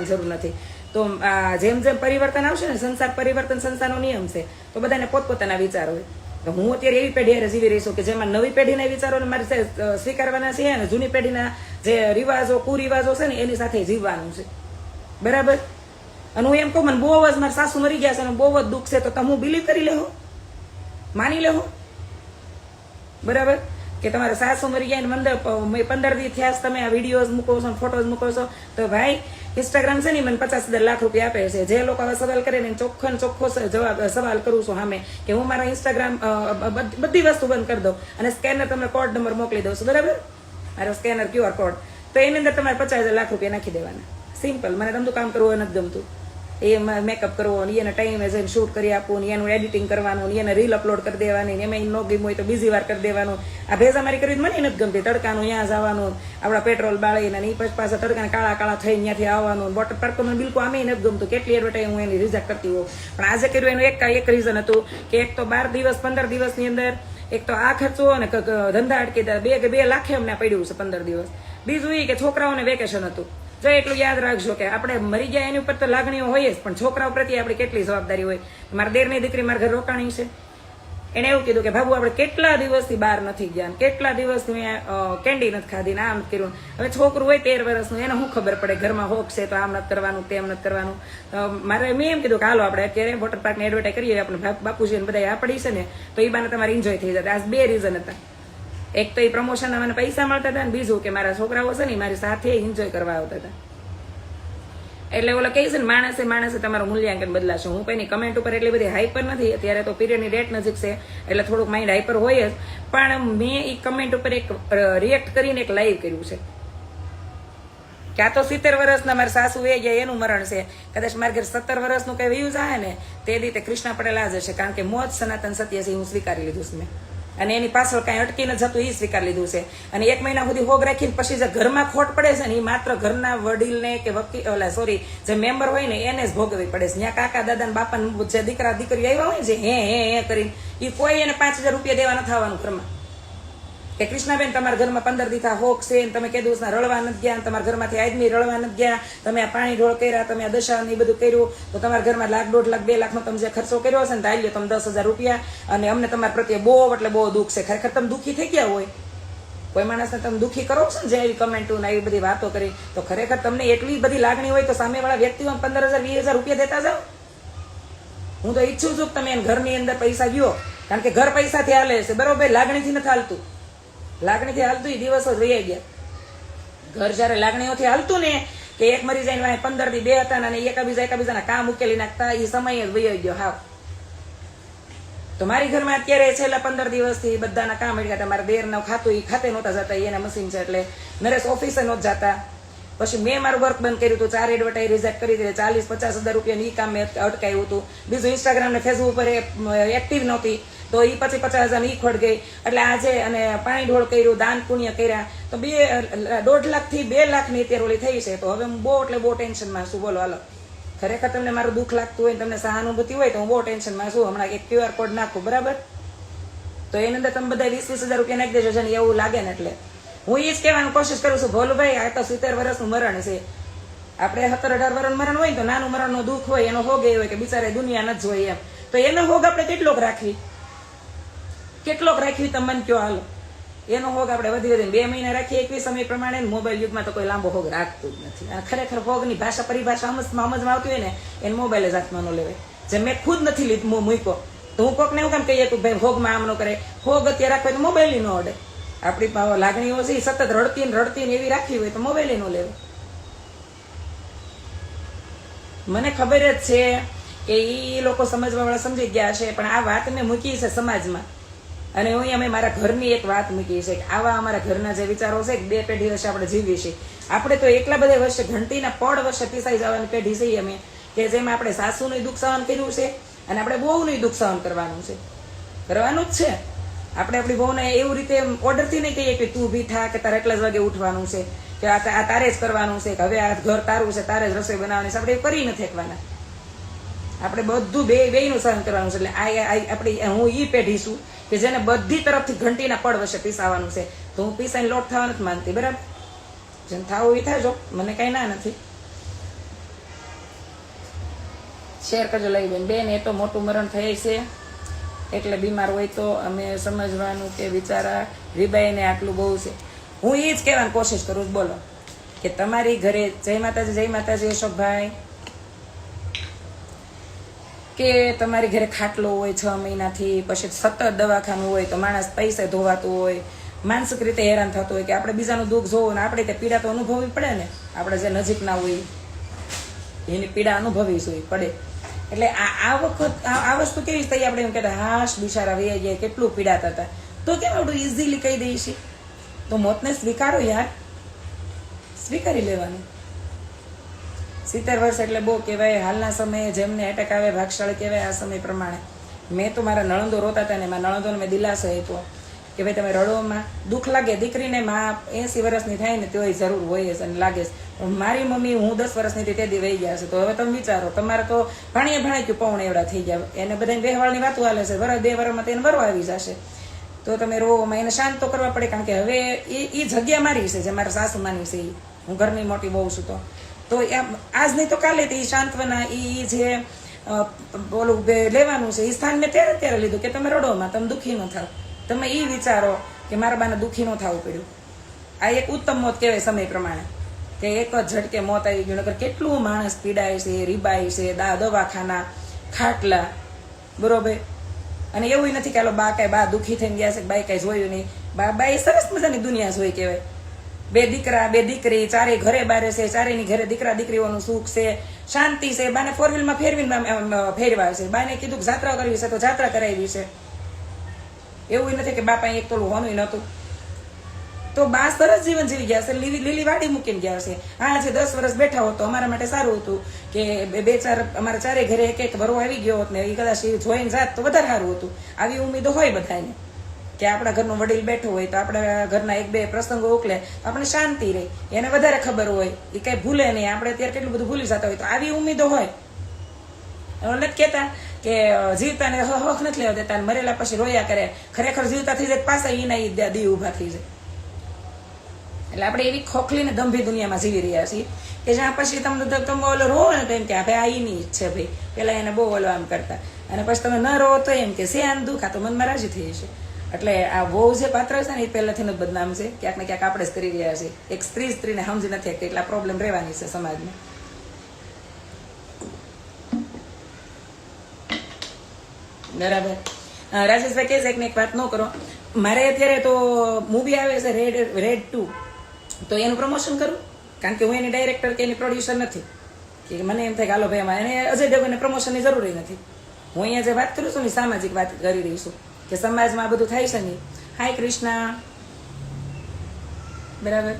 જરૂર નથી. તો જેમ જેમ પરિવર્તન આવશે ને, સંસાર પરિવર્તન સંસારનો નિયમ છે, તો બધાને પોતપોતાના વિચાર હોય. તો હું અત્યારે એવી પેઢી હારે જીવી રહી છું કે જેમાં નવી પેઢીના વિચારોને મારે સ્વીકારવાના છે અને જૂની પેઢીના જે રિવાજો, કુરિવાજો છે ને, એની સાથે જીવવાનું છે. બરાબર? અને હું એમ કહું, મને બહુ જ મારા સાસુ મરી ગયા છે અને બહુ જ દુઃખ છે, તો તમે બિલીવ કરી લેહો? માની લેહો? બરાબર? કે તમારા સાસુ મરી ગયા મંદર પંદર દી થયા તમે આ વિડીયોઝ મૂકો છો ફોટોઝ મૂકો છો, તો ભાઈ ઇન્સ્ટાગ્રામ છે ને મને પચાસ હજાર લાખ રૂપિયા આપે છે. જે લોકો હવે સવાલ કરે ને ચોખ્ખો ને ચોખ્ખો જવાબ સવાલ કરું છું સામે કે હું મારા ઇન્સ્ટાગ્રામ બધી વસ્તુ બંધ કરી દઉં અને સ્કેનર તમને કોડ નંબર મોકલી દઉં છું. બરાબર? મારો સ્કેનર ક્યુઆર કોડ તો એની અંદર તમારે પચાસ હજાર લાખ રૂપિયા નાખી દેવાના. સિમ્પલ મને તમને કામ કરવું નથી ગમતું. એ મેકઅપ કરવો ને એને ટાઈમે જઈને શૂટ કરી આપવું ને એનું એડિટિંગ કરવાનું ને એને રીલ અપલોડ કરી દેવાની ને એમાં ન ગમ્યું હોય તો બીજી વાર કરી દેવાનું. આ ભેજામારી કરી મને નથી ગમતી. તડકાનું ત્યાં જવાનું, આપણા પેટ્રોલ બાળીને એ પછી પાછા તડકાને કાળા કાળા થઈને ત્યાંથી આવવાનું. વોટર પાર્ક મને બિલકુલ આમે નથી ગમતું. કેટલી એડવર્ટાઈઝ હું એની રિઝેક્ટ કરતી હોઉં. પણ આજે કર્યું એનું એક એક રીઝન હતું કે એક તો બાર દિવસ, પંદર દિવસની અંદર એક તો આ ખર્ચો અને ધંધા અટકી બે કે બે લાખે અમને પડ્યું છે પંદર દિવસ. બીજું એ કે છોકરાઓને વેકેશન હતું. જો એટલું યાદ રાખજો કે આપણે મરી ગયા એની ઉપર તો લાગણીઓ હોય જ, પણ છોકરાઓ પ્રત્યે આપણે કેટલી જવાબદારી હોય. મારા દેરની દીકરી મારા ઘર રોકાણી છે. એને એવું કીધું કે બાબુ આપણે કેટલા દિવસથી બહાર નથી ગયા કેટલા દિવસથી મેં કેન્ડી નથી ખાધી ને આમ કર્યું હવે છોકરું હોય તેર વર્ષનું, એને શું ખબર પડે? ઘરમાં હોક છે તો આમ નથી કરવાનું, તેમ નથી કરવાનું. મારે મેં એમ કીધું કે, હાલો, આપણે અત્યારે વોટર પાર્કને એડવર્ટાઈઝ કરીએ, આપણે બાપુજીને બધા આપડી છે ને, તો એ બાને તમારે એન્જોય થઈ જતા. આ બે રીઝન હતા. એક તો એ પ્રમોશનના મને પૈસા મળતા હતા ને બીજું કે મારા છોકરાઓ છે ને મારી સાથે એન્જોય કરવા આવતા હતા એટલે ઓલો કહે છે ને, માણસે માણસે તમારું મૂલ્યાંકન બદલાશે. હું કોઈની કમેન્ટ ઉપર એટલી બધી હાઈપર નથી, અત્યારે તો પીરિયડની ડેટ નજીક છે, એટલે થોડુંક માઇન્ડ હાઈપર હોય જ. પણ મેં એ કમેન્ટ ઉપર એક રિએક્ટ કરીને એક લાઈવ કર્યું છે. ક્યાં તો સિત્તેર વર્ષના મારા સાસુ એ ગયા, એનું મરણ છે. કદાચ મારે ઘેર સત્તર વર્ષનું કઈ વ્યૂઝ આવે ને, તે રીતે કૃષ્ણ પટેલ આ જ હશે, કારણ કે મોજ સનાતન સત્ય છે હું સ્વીકારી લીધું છે મેં. અને એની પાછળ કાંઈ અટકી ન જતું એ સ્વીકાર લીધું છે. અને એક મહિના સુધી હોગ રાખીને પછી જે ઘરમાં ખોટ પડે છે ને એ માત્ર ઘરના વડીલને કે વકીલ, ઓલા સોરી જે મેમ્બર હોય ને એને જ ભોગવવી પડે છે. ત્યાં કાકા, દાદા ને બાપા જે દીકરા, દીકરી આવ્યા હોય ને હે હે હે કરીને એ કોઈ એને પાંચ હજાર રૂપિયા દેવા નથી આવવાનું ઘરમાં. કે કૃષ્ણાબેન, તમારા ઘરમાં પંદર દીથા હોક છે તમે કે દિવસના રળવા નથી ગયા તમારા ઘરમાંથી આદમી રળવા નથી ગયા, તમે આ પાણી ઢોળ કર્યા, તમે આ દશા ને બધું કર્યું, તો તમારા ઘરમાં લાખ, દોઢ લાખ, બે લાખનો તમે જે ખર્ચો કર્યો હશે ને તો આલ્યો તમે દસ હજાર રૂપિયા અને અમને તમારા પ્રત્યે બહુ એટલે બહુ દુઃખ છે. ખરેખર તમે દુઃખી થઈ ગયા હોય? કોઈ માણસને તમે દુઃખી કરો છો ને જે એવી કમેન્ટો ને એવી બધી વાતો કરી, તો ખરેખર તમને એટલી બધી લાગણી હોય તો સામેવાળા વ્યક્તિઓ પંદર હજાર, વીસ હજાર રૂપિયા દેતા જાઓ? હું તો ઈચ્છું છું કે તમે ઘરની અંદર પૈસા ગયો, કારણ કે ઘર પૈસાથી હાલે છે, બરોબર? લાગણીથી નથી હાલતું. લાગણીથી હાલતું દિવસો વહી ગયા. ઘર જ્યારે લાગણીઓથી હાલતું ને, કે એક મરી જાય પંદરથી બે હતા અને એકાબીજા એકાબીજાના કામ ઉકેલી નાખતા એ સમય જ વહી ગયો, હાવ. તો મારી ઘરમાં અત્યારે છેલ્લા પંદર દિવસથી બધાના કામ હતા. મારા દેરના ખાતું એ ખાતે નહોતા જતા એના મશીન છે એટલે નરેશ ઓફિસે નહોતા જતા. પછી મેં મારું વર્ક બંધ કર્યું હતું, ચાર એડવર્ટાઈઝ રિજેક્ટ કરી દીધી, ચાલીસ, પચાસ હજાર રૂપિયાની ઈ કામ મેં અટકાયું હતું. બીજું ઇન્સ્ટાગ્રામ ને ફેસબુક ઉપર એક્ટિવ નહોતી, તો ઈ પછી પચાસ હજાર ઈ ખોટ ગઈ. એટલે આજે અને પાણી ઢોળ કર્યું, દાન પુણ્ય કર્યા. તો બે દોઢ લાખથી બે લાખની અત્યારે ઓલી થઈ છે. તો હવે હું બહુ, એટલે બહુ ટેન્શનમાં છું. બોલો, હાલો. ખરેખર તમને મારું દુઃખ લાગતું હોય તમને સહાનુભૂતિ હોય તો હું બહુ ટેન્શનમાં છું. હમણાં એક ક્યુઆર કોડ નાખું, બરાબર? તો એની અંદર તમે બધા વીસ વીસ હજાર રૂપિયા નાખી દેજો છે એવું લાગે ને એટલે. હું એ જ કહેવાની કોશિશ કરું છું ભોલુભાઈ આ તો સિત્તેર વર્ષનું મરણ છે. આપણે સત્તર અઢાર વર્ષ મરણ હોય ને તો નાનું મરણનો દુઃખ હોય, એનો હોગ એ હોય કે બિચારે દુનિયા ન જ જોઈએ એમ. તો એનો હોગ આપણે કેટલોક રાખવી કેટલોક રાખવી તમે મને કયો હાલો? એનો હોગ આપણે વધી વધીને બે મહિના રાખીએ એકવીસ સમય પ્રમાણે ને મોબાઈલ યુગમાં તો કોઈ લાંબો હોગ રાખતું જ નથી. અને ખરેખર હોગની ભાષા પરિભાષા સમજમાં આવતી હોય ને, એને મોબાઈલ જ હાથમાં ન લેવાય. જે મેં ખુદ નથી લીધું મૂક્યો. તો હું કોકને એવું કેમ કહીએ કે ભાઈ હોગમાં આમ ન કરે હોગ અત્યારે રાખવાય તો મોબાઈલ ન અડે. આપણી પા- લાગણીઓ છે સતત રડતી ને રડતી ને એવી રાખી હોય તો મોબાઈલ નો લેવો. મને ખબર જ છે કે એ લોકો સમજવા વાળા સમજી ગયા છે, પણ આ વાત મેં મૂકી છે સમાજમાં. અને હું અમે મારા ઘરની એક વાત મૂકી છે કે આવા અમારા ઘરના જે વિચારો છે બે પેઢી વર્ષે આપણે જીવીએ છીએ. આપણે તો એટલા બધા વર્ષે ઘંટીના પડ વર્ષે પીસાઈ જવાની પેઢી છે અમે, કે જેમાં આપણે સાસુનું દુઃખ સહન કર્યું છે અને આપણે બહુનું દુઃખ સહન કરવાનું છે. કરવાનું જ છે. આપણે આપણી બહુને એવું રીતે ઓર્ડરથી નહીં કહીએ કે તું ભી થા કે તારે એટલા જ વાગે ઉઠવાનું છે, કે આ તારે જ કરવાનું છે, કે હવે આ ઘર તારું છે, તારે જ રસોઈ બનાવવાની છે. આપણે કરી નથી શકવાના. આપણે બધું બે, બેયનું સહન કરવાનું છે. એટલે આ આપણી હું એ પેઢી છું કે જેને બધી તરફથી ઘંટીના પડ વચ્ચે પીસાવાનું છે. તો હું પીસાઈને લોટ થવા નથી માનતી બરાબર? જેમ થાવું એ થાજો. મને કઈ ના નથી. શેર કરજો લઈ બેન. બેન, એ તો મોટું મરણ થાય છે. એટલે બીમાર હોય તો અમે સમજવાનું કે બિચારા રીબાઈને આટલું બહુ છે. હું એ જ કહેવાની કોશિશ કરું છું, બોલો. કે તમારી ઘરે જય માતાજી જય માતાજી, અશોકભાઈ. કે તમારી ઘરે ખાટલો હોય છ મહિનાથી, પછી સતત દવાખાનું હોય તો માણસ પૈસે ધોવાતું હોય. માનસિક રીતે હેરાન થતું હોય કે આપણે બીજાનું દુઃખ જોવું ને આપણે તે પીડા તો અનુભવવી પડે ને? આપણે જે નજીકના હોય, એની પીડા અનુભવી જોઈએ પડે. એટલે આ વખત આ વસ્તુ કેવી થઈ? આપણે એમ કહેતા, હાશ, બિચારા વૈયા ગયા, કેટલું પીડાતા હતા. તો કેમ આપણે ઇઝીલી કહી દઈએ છીએ? તો મોતને સ્વીકારો યાર. સ્વીકારી લેવાનું. સિત્તેર વર્ષ એટલે બહુ કહેવાય, હાલના સમયે જેમને એટેક આવે, ભાગશાળી કહેવાય, આ સમય પ્રમાણે. મેં તો મારા નળંદો રોતા હતા ને, મારા નળંદોને મેં દિલાસો આપ્યો. કે ભાઈ તમે રડોમાં દુઃખ લાગે, દીકરીને માં એસી વર્ષની થાય ને તોય જરૂર હોય છે અને લાગે છે મારી મમ્મી, હું દસ વર્ષની તે દી વહી ગયા છે. તો હવે તમે વિચારો, તમારે તો ભાણીએ ભણાઈ ગયું પૌણ એવડા થઈ ગયા. એને બધાને વ્યવહારની વાતો હાલે છે. વરસ, બે વરમાં તેને વરવા આવી જશે. તો તમે રોવામાં એને શાંત તો કરવા પડે, કારણ કે હવે એ એ જગ્યા મારી છે, જે મારા સાસુમાની છે. એ હું ઘરની મોટી બહુ છું તો. તો આજ નહીં તો કાલે તે એ સાંત્વના એ જે ઓલું લેવાનું છે, એ સ્થાન મેં ત્યારે ત્યારે લીધું કે તમે રડોમાં, તમે દુઃખી ન થાવ. તમે એ વિચારો કે મારા બાને દુઃખી ન થવું પડ્યું. આ એક ઉત્તમ મોત કહેવાય સમય પ્રમાણે. કે એક જ ઝટકે મોત આવી ગયું નગર કેટલું માણસ પીડાય છે, રીબાય છે, દા દવાખાના, ખાટલા, બરોબર? અને એવું નથી કે આલો બા કાંઈ બા દુઃખી થઈને ગયા છે બાઈ કાંઈ જોયું નહીં. બા બા એ સરસ મજાની દુનિયા જોઈ કહેવાય. બે દીકરા, બે દીકરી ચારે ઘરે બારે છે ચારેની ઘરે દીકરા દીકરીઓનું સુખ છે, શાંતિ છે. બાને ફોર વ્હીલમાં ફેરવીને ફેરવા છે. બાને કીધું કે જાત્રા કરવી છે તો જાત્રા કરાવી છે. એવું નથી કે બાપા એક તોલું હોનું નહોતું. તો બા સરસ જીવન જીવી ગયા છે લીલી લીલી વાડી મૂકીને ગયા છે હા, આજે દસ વર્ષ બેઠા હોત અમારા માટે સારું હતું કે બે- બે ચાર અમારા ચારે ઘરે એક એક વરો આવી ગયો હોત ને એ કદાચ એ જોઈને જાત તો વધારે સારું હતું. આવી ઉમેદો હોય બધાને કે આપણા ઘરનો વડીલ બેઠો હોય તો આપણા ઘરના એક બે પ્રસંગો ઉકલે તો આપણે શાંતિ રહે. એને વધારે ખબર હોય, એ કઈ ભૂલે નહીં. આપણે અત્યારે કેટલું બધું ભૂલી જતા હોય તો આવી ઉમેદો હોય. નથી કહેતા કે જીવતાને હ- હક નથી લેવા દેતા મરેલા પછી રોયા કરે. ખરેખર જીવતા થઈ જાય પાછા ઈના ઈ દ- ઊભા થઈ જાય. એટલે આપણે એવી ખોખલી ને ગંભીર દુનિયામાં જીવી રહ્યા છીએ કે જ્યાં પછી તમને તમે ઓલો રોવો ને તો એમ કે ભાઈ, આ એની છે ભાઈ. પેલા એને બહુ ઓલો આમ કરતા. અને પછી તમે ન રોવો તો એમ કે, સે આન દુઃખ, આ તો મનમાં રાજી થઈ જશે. એટલે આ બહુ જે પાત્ર છે ને, એ પહેલાથી જ બદનામ છે. ક્યાંક ને ક્યાંક આપણે જ કરી રહ્યા છીએ. એક સ્ત્રી સ્ત્રીને સમજી નથી કે એટલા પ્રોબ્લેમ રહેવાની છે સમાજમાં. બરાબર. રાજેશભાઈ કહે છે કે એક વાત ન કરો. મારે અત્યારે તો મૂવી આવે છે રેડ રેડ ટુ તો એનું પ્રમોશન કરું? કારણ કે હું એની ડાયરેક્ટર કે એની પ્રોડ્યુસર નથી. કે મને એમ થાય કે હાલો ભાઈ અમારે એને અજય દેવગનને પ્રમોશનની જરૂર નથી. હું અહીંયા જે વાત કરું છું ને સામાજિક વાત કરી રહી છું. કે સમાજમાં આ બધું થાય છે ને હાય કૃષ્ણા. બરાબર?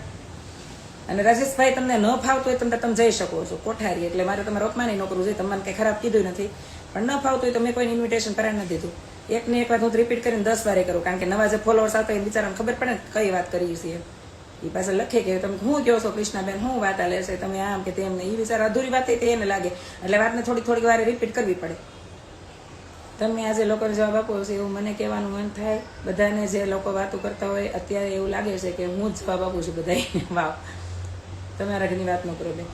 અને રાજેશભાઈ તમને ન ફાવતું હોય તમે તમે જઈ શકો છો. કોઠારી, એટલે મારે તમારે અપમાની ન કરવું જોઈએ. તમને કંઈ ખરાબ કીધું નથી. પણ ન ફાવતું હોય તો મેં કોઈને ઇન્વિટેશન પર નથી દીધું. એક ને એક વાત હું રિપીટ કરીને દસ વારે કરું, કારણ કે નવા જે ફોલોઅર્સ આવતા એ બિચારાને ખબર પડે ને કઈ વાત કરી છે એ પાસે લખે કે તમે હું કહો છો, કૃષ્ણાબેન, હું વાત આલે છે? તમે આમ કે તેમ ને એ બિચારા અધૂરી વાત થઈ એને લાગે. એટલે વાતને થોડી થોડીક વારે રિપીટ કરવી પડે. તમે આજે લોકોને જવાબ આપો છો, એવું મને કહેવાનું મન થાય. બધાને જે લોકો વાતો કરતા હોય, અત્યારે એવું લાગે છે કે હું જ જવાબ આપું છું બધાને વાવ તમારા ઘરની વાત ન કરો બેન.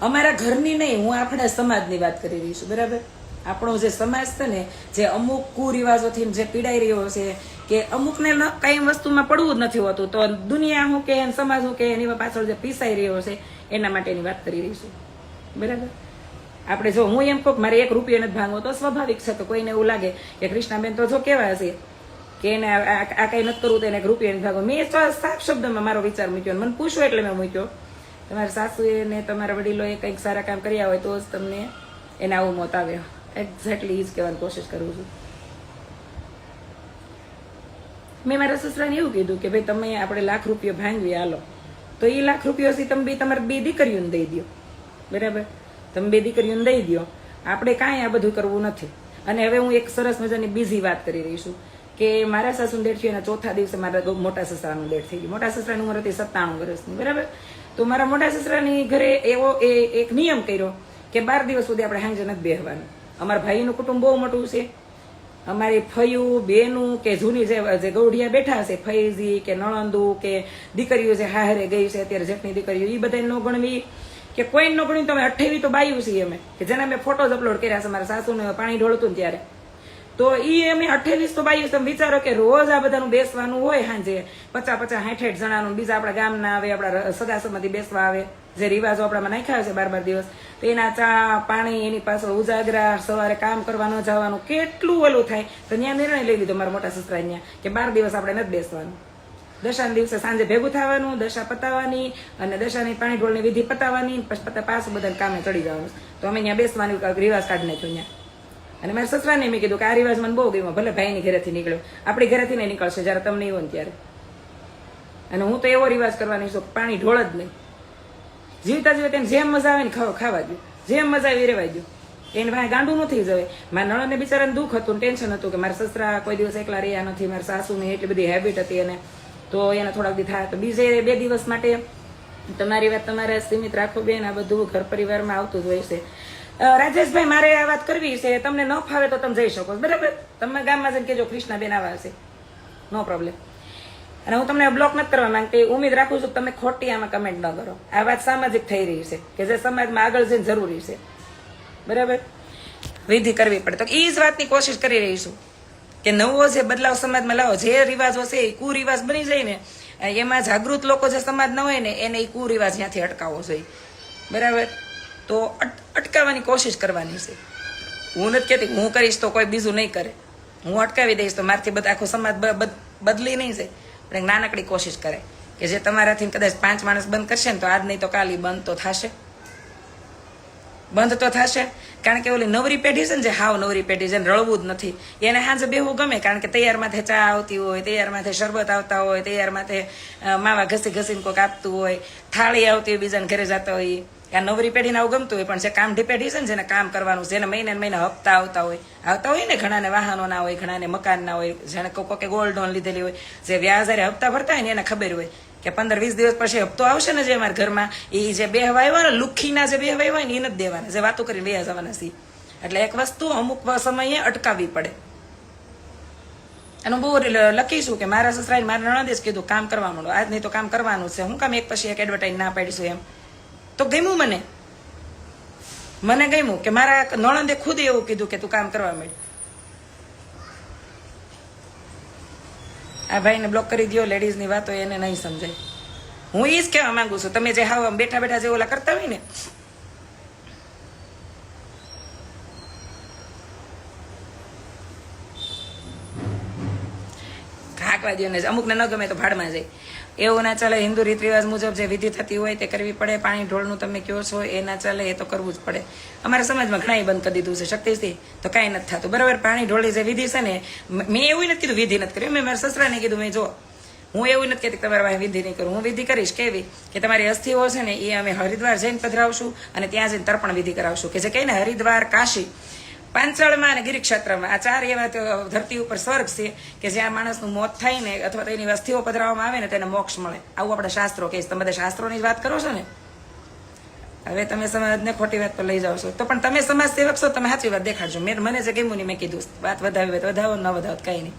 અમારા ઘરની નહીં, હું આપણા સમાજની વાત કરી રહી છું. બરાબર? આપણો જે સમાજ છે ને, જે અમુક કુરિવાજોથી જે પીડાઈ રહ્યો છે, કે અમુકને કઈ વસ્તુમાં પડવું જ નથી હોતું, તો દુનિયા હું કે સમાજ હું કે, એની પાછળ જે પીસાઈ રહ્યો છે, એના માટેની વાત કરી રહી છું. બરાબર? આપણે જો, હું એમ કહું મારે એક રૂપિયો નથી ભાંગવો, તો સ્વાભાવિક છે, તો કોઈને એવું લાગે કે કૃષ્ણાબેન તો જો કેવા હશે, કે એને આ કઈ નથી કરવું, તો એને એક રૂપિયો નથી ભાગવો. મેં સાફ શબ્દમાં મારો વિચાર મૂક્યો મને પૂછ્યો એટલે મેં મૂક્યો. તમારા સાસુએ ને તમારા વડીલોએ કંઈક સારા કામ કર્યા હોય તો જ તમને એને આવું મોત આવ્યો એક્ઝેક્ટલી એ જ કહેવાની કોશિશ કરું છું મેં મારા સસરાને એવું કીધું કે ભાઈ તમે આપણે લાખ રૂપિયા ભાંગવી હાલો તો એ લાખ રૂપિયાથી તમે બી તમારે બે દીકરીઓને દઈ દો બરાબર તમે બે દીકરીઓને દઈ દો આપણે કાંઈ આ બધું કરવું નથી અને હવે હું એક સરસ મજાની બીજી વાત કરી રહી છું કે મારા સાસુ ડેટ થયું એના ચોથા દિવસે મારા મોટા સસરાનું ડેટ થઈ ગયું. મોટા સસરાની ઉંમર હતી સત્તાણું વર્ષની, બરાબર? તો મારા મોટા સસરાની ઘરે એવો એ એક નિયમ કર્યો કે બાર દિવસ સુધી આપણે હાંજે નથી બેહવાનું. અમારા ભાઈનું કુટુંબ બહુ મોટું છે. અમારી ફયું, બેનું કે જૂની જે ગૌઢિયા બેઠા છે ફઈજી કે નણંદુ કે દીકરીઓ જે હારે ગઈ છે, અત્યારે જેટની દીકરીઓ એ બધાને ન ગણવી. કે કોઈ ન ભણ્યું તમે અઠ્ઠાવી તો બાયું છીએ અમે. કે જેના મેં ફોટોઝ અપલોડ કર્યા છે, મારા સાસુને પાણી ઢોળતું ત્યારે. તો ઈ અઠ્ઠાવીસ તો બાયું તમે વિચારો કે રોજ આ બધાનું બેસવાનું હોય સાંજે પચાસ પચાસ સાઠ જણાનું, બીજા આપણા ગામના આવે, આપણા સગા સંબંધી બેસવા આવે, જે રિવાજો આપણામાં નાખ્યા છે બાર બાર દિવસ, તો એના ચા, પાણી, એની પાસે ઉજાગરા, સવારે કામ કરવા ન જવાનું, કેટલું ઓલું થાય, તો ત્યાં નિર્ણય લઈ લીધો મારા મોટા સસરા ત્યાં કે બાર દિવસ આપણે નથી બેસવાનું. દશાના દિવસે સાંજે ભેગું થવાનું, દશા પતાવવાની અને દશાની પાણી ઢોળની વિધિ પતાવવાની પછી પતા પાછું બધાને કામે ચડી જવાનું. તો અમે અહીંયા બેસવાની રિવાજ કાઢી નાખ્યો ત્યાં અને મારા સસરાને મેં કીધું કે આ રિવાજ મને બહુ ગમ્યો, ભલે ભાઈની ઘરેથી નીકળ્યો. આપણી ઘરેથી નહીં નીકળશે, જ્યારે તમને એવું ત્યારે. અને હું તો એવો રિવાજ કરવાની છું પાણી ઢોળ જ નહીં. જીવતા જીવે તેને જેમ મજા આવે ને ખાવા ખાવા દો જેમ મજા આવી રેવા દો એને ભાઈ ગાંડું નથી જવે. મારા નળને બિચારાને દુઃખ હતું ટેન્શન હતું કે મારા સસરા કોઈ દિવસ એકલા રહ્યા નથી, મારા સાસુની એટલી બધી હેબિટ હતી અને તો એને થોડાક દી થાય તો બીજે બે દિવસ માટે તમારી વાત તમારે સીમિત રાખો બેન, આ બધું ઘર પરિવારમાં આવતું જ હોય છે. રાજેશભાઈ, મારે આ વાત કરવી છે. તમને ન ફાવે તો તમે જઈ શકો. બરાબર? તમે ગામમાં જઈને કેજો કૃષ્ણાબેન આવા છે નો પ્રોબ્લેમ અને હું તમને બ્લોક નથી કરવા માંગતી. ઉમેદ રાખું છું તમે ખોટી આમાં કમેન્ટ ન કરો. આ વાત સામાજિક થઈ રહી છે, કે જે સમાજમાં આગળ જઈને જરૂરી છે. બરાબર? વિધિ કરવી પડે. તો એ જ વાતની કોશિશ કરી રહી છું. કે નવો જે બદલાવ સમાજમાં લાવો, જે રિવાજો છે એ કુરિવાજ બની જાય ને, એમાં જાગૃત લોકો જે સમાજ ન હોય ને, એને એ કુરિવાજ ત્યાંથી અટકાવવો જોઈએ. બરાબર? તો અટ- અટકાવવાની કોશિશ કરવાની છે. હું નથી કહેતી હું કરીશ તો કોઈ બીજું નહીં કરે. હું અટકાવી દઈશ તો મારથી બધા આખો સમાજ બદલી નહીં છે પણ નાનકડી કોશિશ કરે કે જે તમારાથી કદાચ પાંચ માણસ બંધ કરશે ને તો આજ નહીં તો કાલ બંધ તો થશે. બંધ તો થશે. કારણ કે ઓલી નવરી પેઢી છે ને જે હાવ નવરી પેઢી છે રળવું જ નથી. એને હાજે બેહવું ગમે કારણ કે તૈયાર માથે ચા આવતી હોય, તૈયાર માથે શરબત આવતા હોય, તૈયાર માથે માવા ઘસી ઘસીને કોઈક આપતું હોય, થાળી આવતી હોય બીજાને ઘરે જતા હોય આ નવરી પેઢીને આવું ગમતું હોય, પણ જે કામ ઢીપેઢી છે ને, જેને કામ કરવાનું જેને મહિને મહિને હપ્તા આવતા હોય આવતા હોય ને ઘણાને વાહનો ના હોય, ઘણાને મકાન ના હોય જેને કોકે ગોલ્ડ લોન લીધેલી હોય, જે વ્યાજ હારે હપ્તા ભરતા હોય ને એને ખબર હોય કે પંદર વીસ દિવસ પછી હપ્તો આવશે ને જે અમારા ઘરમાં એ જે બે હવાય હોય ને, લુખીના જે બે હવાય હોય ને એ નથી દેવાના, જે વાતો કરીને બે જવાના સી એટલે એક વસ્તુ અમુક સમયે અટકાવવી પડે. હું બહુ લખીશું કે મારા સસરાએ મારા નણંદે કીધું, કામ કરવા માંડો આજ નહીં તો કામ કરવાનું છે. હું કામ એક પછી એક એડવર્ટાઈઝ ના પાડીશું એમ. તો ગમ્યું મને? મને ગમ્યું કે મારા નણંદે ખુદ એવું કીધું કે તું કામ કરવા માંડ. આ ભાઈને બ્લોક કરી દો લેડીઝની વાતો એને નહીં સમજાય. હું એ જ કહેવા માંગુ છું, તમે જે હાવ બેઠા બેઠા જે ઓલા કરતા હોય ને. હાંકવા દો ને, અમુકને ન ગમે તો ભાડમાં જાય. એવું ના ચાલે, હિન્દુ રીત રિવાજ મુજબ જે વિધિ થતી હોય તે કરવી પડે, પાણી ઢોળનું તમે કયો છો એ ના ચાલે, એ તો કરવું જ પડે. અમારા સમાજમાં ઘણા બંધ કરી દીધું છે શક્તિથી, તો કાંઈ નથી થતું. બરાબર, પાણી ઢોળી જે વિધિ છે ને, મેં એવું નથી કીધું વિધિ નથી કરી મેં મારા સસરાને કીધું, મેં જો, હું એવું નથી કહેતી તમારા પાસે વિધિ નહીં કરું. હું વિધિ કરીશ કેવી? કે તમારી અસ્થિઓ છે ને, એ અમે હરિદ્વાર જઈને પધરાવશું અને ત્યાં જઈને તર્પણ વિધિ કરાવશું. કે જે કહીને હરિદ્વાર કાશી પાંચળમાં અને ગિરિક્ષેત્રમાં. આ ચાર એવા ધરતી ઉપર સ્વર્ગ છે કે જ્યાં માણસનું મોત થાય ને અથવા તો એની વસ્તીઓ પધરાવવામાં આવે ને તેને મોક્ષ મળે. આવું આપણે શાસ્ત્રો કહીશ તમે બધા શાસ્ત્રોની જ વાત કરો છો ને? હવે તમે સમાજને ખોટી વાત પર લઈ જાઓ છો. તો પણ તમે સમાજ સેવક છો, તમે સાચી વાત દેખાડજો. મેં મને જે ગમ્યું નહીં મેં કીધું વાત વધાવી હોય તો વધાવો ન વધાવો કંઈ નહીં.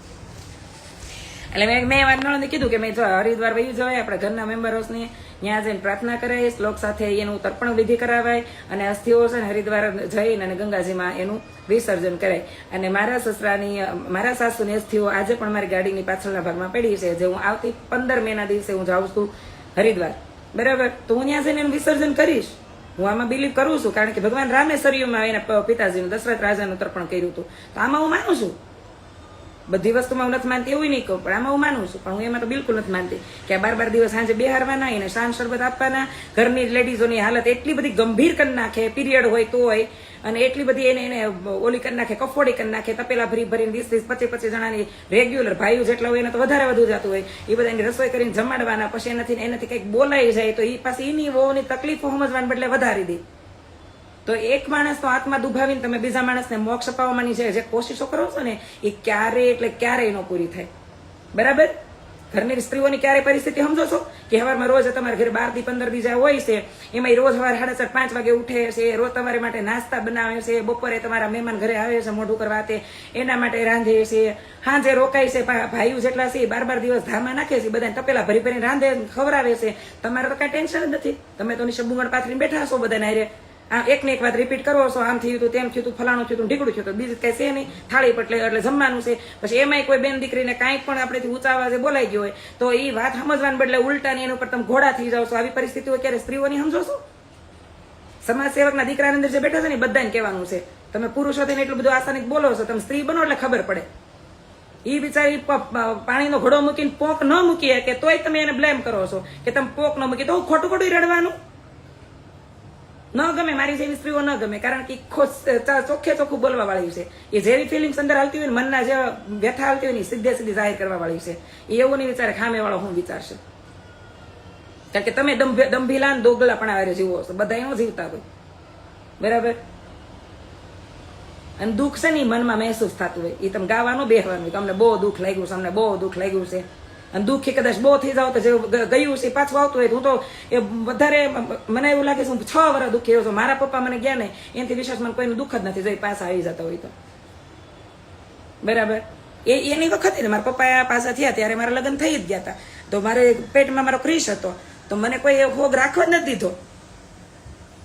એટલે મેં મેં નણંદે કીધું કે મેં જો હરિદ્વાર વહી જવાય, આપણા ઘરના મેમ્બરોસને ત્યાં જઈને પ્રાર્થના કરાય, શ્લોક સાથે એનું તર્પણ વિધિ કરાવાય અને અસ્થિઓ છે ને હરિદ્વાર જઈને અને ગંગાજીમાં એનું વિસર્જન કરાય. અને મારા સસરાની, મારા સાસુની અસ્થિઓ આજે પણ મારી ગાડીની પાછળના ભાગમાં પડી છે, જે હું આવતી પંદર મેના દિવસે હું જાઉં છું હરિદ્વાર. બરાબર? તો હું ત્યાં જઈને એનું વિસર્જન કરીશ. હું આમાં બિલીવ કરું છું, કારણ કે ભગવાન રામે સરયુમાં એના પિતાજીનું દશરથ રાજાનું તર્પણ કર્યું હતું. તો આમાં હું માનું છું. બધી વસ્તુમાં હું નથી માનતી, એવું નહીં કહું, પણ આમાં હું માનું છું, પણ હું એમાં તો બિલકુલ નથી માનતી કે આ બાર બાર દિવસ સાંજે બેહારવાના, એને શાન શરબત આપવાના, ઘરની લેડીઝોની હાલત એટલી બધી ગંભીર કરી નાખે, પીરિયડ હોય તો હોય, અને એટલી બધી એને એને ઓલી કરી નાખે, કફોડી કરી નાખે, તપેલા ભરી ભરીને વીસ વીસ પચીસ પચીસ જણાની રેગ્યુલર ભાઈઓ જેટલા હોય એને તો વધારે વધુ જતું હોય. એ બધા એની રસોઈ કરીને જમાડવાના, પછી એનાથી એનાથી કંઈક બોલાઈ જાય તો એ પાછી એની વહુની તકલીફો સમજવાને બદલે વધારી દે. તો એક માણસનો આત્મા દુભાવીને તમે બીજા માણસને મોક્ષ અપાવવાની જે જે કોશિશો કરો છો ને, એ ક્યારે એટલે ક્યારેય એનો પૂરી થાય. બરાબર? ઘરની સ્ત્રીઓની ક્યારે પરિસ્થિતિ સમજો છો? કે સવારમાં રોજ તમારા ઘરે બારથી પંદર બીજા હોય છે એમાં રોજ સવારે સાડા ચાર, પાંચ વાગે ઉઠે છે રોજ તમારે માટે નાસ્તા બનાવે છે, બપોરે તમારા મહેમાન ઘરે આવે છે મોઢું કરવા તે, એના માટે રાંધે છે, સાંજે રોકાય છે ભાઈઓ જેટલા છે બાર બાર દિવસ ધામા નાખે છે, બધાને તપેલા ભરી ભરીને રાંધે ખવડાવે છે. તમારે તો કાંઈ ટેન્શન જ નથી. તમે તો નીચે બુંગણ પાથરીને બેઠા છો બધાને હારે. આ એક ને એક વાત રિપીટ કરો છો આમ થયું હતું તેમ થયું હતું ફલાણું થયું હતું ઢીકડું થયું હતું બીજું કઈ છે નહીં. થાળી પટલે એટલે જમવાનું છે. પછી એમાંય કોઈ બેન દીકરીને કાંઈ પણ આપણેથી ઊંચા અવાજે બોલાઈ ગયો હોય, તો એ વાત સમજવાને બદલે ઉલટાની એના ઉપર તમે ઘોડા થઈ જાવ છો. આવી પરિસ્થિતિઓ ક્યારે સ્ત્રીઓની સમજો છો? સમાજ સેવકના દીકરાની અંદર જે બેઠા છે ને બધાને કહેવાનું છે. તમે પુરુષો થઈને એટલું બધું આસાનિક બોલો છો, તમે સ્ત્રી બનો એટલે ખબર પડે. એ બિચારી પાણીનો ઘોડો મૂકીને પોક ન મૂકી કે તોય તમે એને બ્લેમ કરો છો કે તમે પોક ન મૂકી તો ખોટું ખોટું રડવાનું? ન ગમે, મારી જેવી સ્ત્રીઓ ન ગમે, કારણ કે ચોખ્ખે ચોખ્ખું બોલવા વાળી છે. એ જેવી ફિલિંગ્સ અંદર હાલતી હોય ને, મનના જે વ્યથા હાલતી હોય ને સીધે સીધી જાહેર કરવા વાળી છે. એ એવું નહીં વિચારે ખામે વાળો હું વિચારશે. કારણ કે તમે દંભ- દંભીલા ને દોગલા પણ આવે જીવો છો બધા એનો જીવતા હોય. બરાબર? અને દુઃખ છે ને મનમાં મહેસૂસ થતું હોય. એ તમે ગાવાનું, બેહવાનું તમને બહુ દુઃખ લાગ્યું છે, અમને બહુ દુઃખ લાગ્યું છે. અને દુઃખી કદાચ બહુ થઈ જાવ તો જે ગયું છે પાછું આવતું હોય હું તો એ વધારે મને એવું લાગે છે હું છ વર્ષ દુઃખી એવો છું. મારા પપ્પા મને ગયા ને, એનાથી વિશ્વાસ મને કોઈનું દુઃખ જ નથી જઈ પાછા આવી જતા હોય તો. બરાબર? એ, એની વખતે ને મારા પપ્પા પાછા થયા ત્યારે મારા લગ્ન થઈ જ ગયા હતા. તો મારે પેટમાં મારો ક્રિશ હતો. તો મને કોઈ એ ભોગ રાખવા જ નથી દીધો.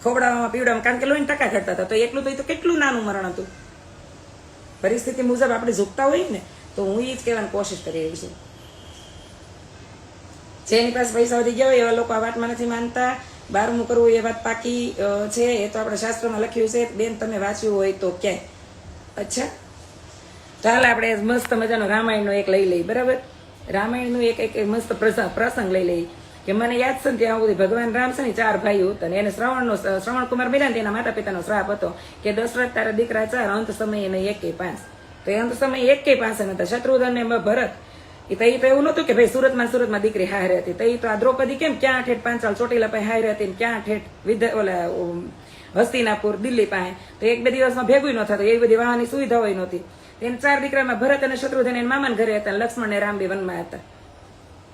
ખોબડામાં પીવડામાં કારણ કે લોહીને ટકા ઘટતા હતા. તો એટલું તો તો કેટલું નાનું મરણ હતું. પરિસ્થિતિ મુજબ આપણે ઝૂકતા હોઈએ ને, તો હું એ જ કહેવાની કોશિશ કરી રહી છું. જેની પાસે પૈસા વધી ગયા હોય એવા લોકો આ વાતમાં નથી માનતા, બારમું કરવું એ વાત પાકી છે, એ તો આપણે શાસ્ત્રમાં લખ્યું છે, બેન તમે વાંચ્યું હોય તો ક્યાંય. અચ્છા. ચાલ આપણે મસ્ત મજાનો રામાયણનો એક લઈ લઈ બરાબર? રામાયણનું એક એક મસ્ત પ્રસંગ લઈ લઈએ. કે મને યાદ છે ત્યાં સુધી ભગવાન રામ છે ને ચાર ભાઈઓ હતા ને એને શ્રવણનો, શ્રવણ કુમાર મિલાન એના માતા પિતાનો શ્રાપ હતો કે દશરથ તારા દીકરા ચાર અંત સમયે એને એકે પાંચ. તો એ અંત સમયે એકે પાંચ નતા. શત્રુઘ્ન ને ભરત એ તો ઈ તો એવું નતું કે ભાઈ સુરતમાં સુરતમાં દીકરી હારે હતી. તો ઈ તો આ દ્રૌપદી કેમ ક્યાં ઠેઠ પાંચાલ ચોટીલા પાસે હારે હતી ક્યાં ઠેઠ વિધ, ઓલા હસ્તિનાપુર, દિલ્હી પાસે. તો એક બે દિવસમાં ભેગું ન થતું. એવી બધી વાહનની સુવિધા હોય નહોતી. એને ચાર દીકરામાં ભરત અને શત્રુઘ્ન એના મામાના ઘરે હતા લક્ષ્મણ ને રામબી વનમાં હતા.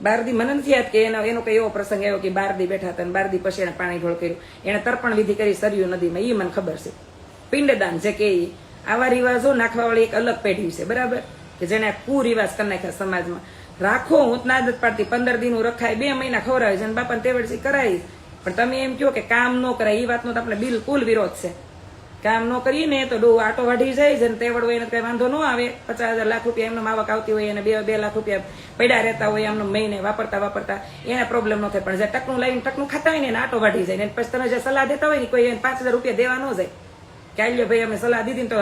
બારદી મને નથી યાદ કે એનો એનો કઈ એવો પ્રસંગ આવ્યો કે બારદી બેઠા હતા અને બારદી પછી એને પાણી ઢોળ કર્યું. એને તર્પણ વિધિ કરી સર્યું નદીમાં. એ મને ખબર છે. પિંડદાન જે કે. આવા રિવાજો નાખવાવાળી એક અલગ પેઢી છે. બરાબર? કે જેને કુરિવાજ કરી નાખ્યા સમાજમાં. રાખો, હું ના આદત પાડતી, પંદર દિન રખાય, બે મહિના ખવડાવે છે અને બાપાને તેવડથી કરાવી પણ તમે એમ કહો કે કામ ન કરાય, એ વાતનો તો આપણે બિલકુલ વિરોધ છે. કામ ન કરીએ ને તો ડો આટો વાઢી જાય છે ને તેવડ હોય એને કઈ વાંધો ન આવે. પચાસ હજાર લાખ રૂપિયા એમનો આવક આવતી હોય અને બે બે લાખ રૂપિયા પડ્યા રહેતા હોય એમનો મહિને વાપરતા વાપરતા. એને પ્રોબ્લેમ ન થાય. પણ જે ટકનું લાવીને ટકનું ખાતા હોય ને એને આટો વાઢી જાય. ને પછી તમે જે સલાહ દેતા હોય ને કોઈ પાંચ હજાર રૂપિયા દેવા ન જાય. કે આલ્યો ભાઈ, અમે સલાહ દીધી તો